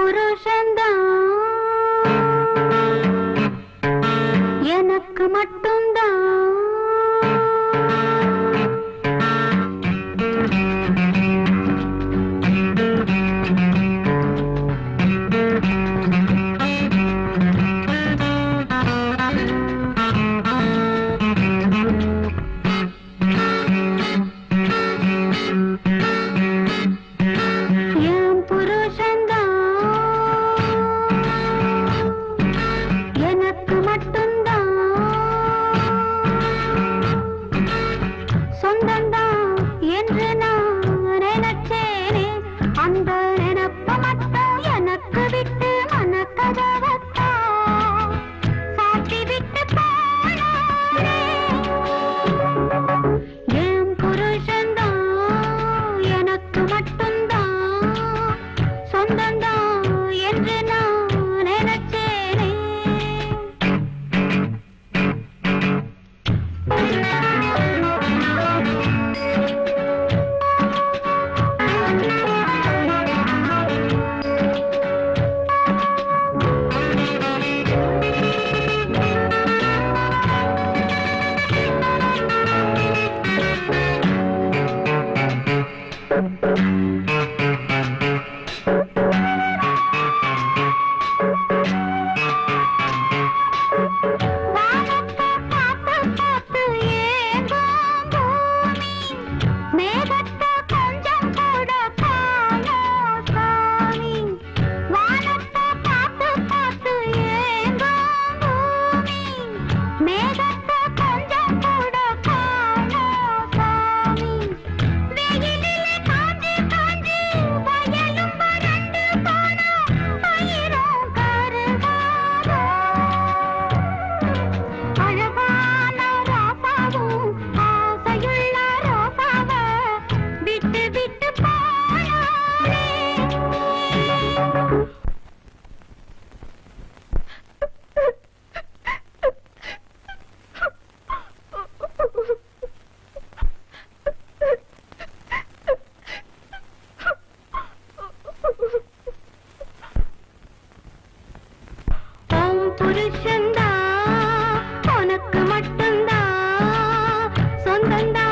புருஷந்தான் எனக்கு மட்டும் புருஷந்தா உனக்கு மட்டும்தான் சொந்தந்தா